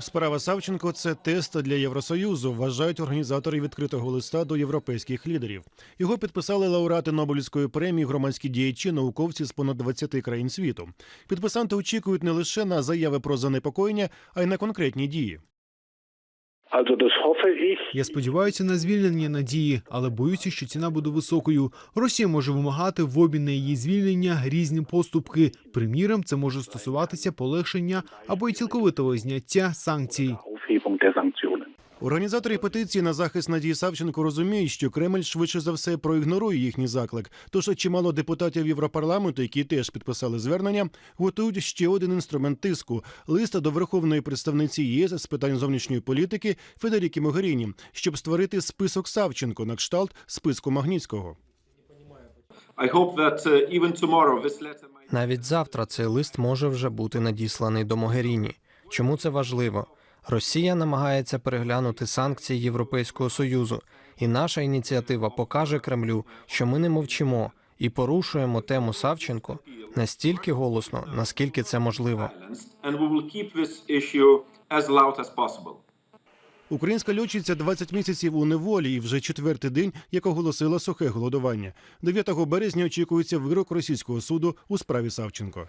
Справа Савченко це тест для Євросоюзу, вважають організатори відкритого листа до європейських лідерів. Його підписали лауреати Нобелівської премії, громадські діячі, науковці з понад 20 країн світу. Підписанти очікують не лише на заяви про занепокоєння, а й на конкретні дії. Я сподіваюся на звільнення надії, але боюся, що ціна буде високою. Росія може вимагати в обмін на її звільнення різні поступки. Приміром, це може стосуватися полегшення або й цілковитого зняття санкцій. Aufhebung der Sanktionen. Організатори петиції на захист Надії Савченко розуміють, що Кремль швидше за все проігнорує їхній заклик. Тож чимало депутатів Європарламенту, які теж підписали звернення, готують ще один інструмент тиску листа до верховної представниці ЄС з питань зовнішньої політики Федеріки Могеріні, щоб створити список Савченко на кшталт списку Магнітського. Uh, Навіть завтра цей лист може вже бути надісланий до Могеріні. Чому це важливо? Росія намагається переглянути санкції Європейського союзу, і наша ініціатива покаже Кремлю, що ми не мовчимо і порушуємо тему Савченко настільки голосно, наскільки це можливо. Українська льотчиця 20 місяців у неволі і вже четвертий день, як оголосила сухе голодування. 9 березня очікується вирок російського суду у справі Савченко.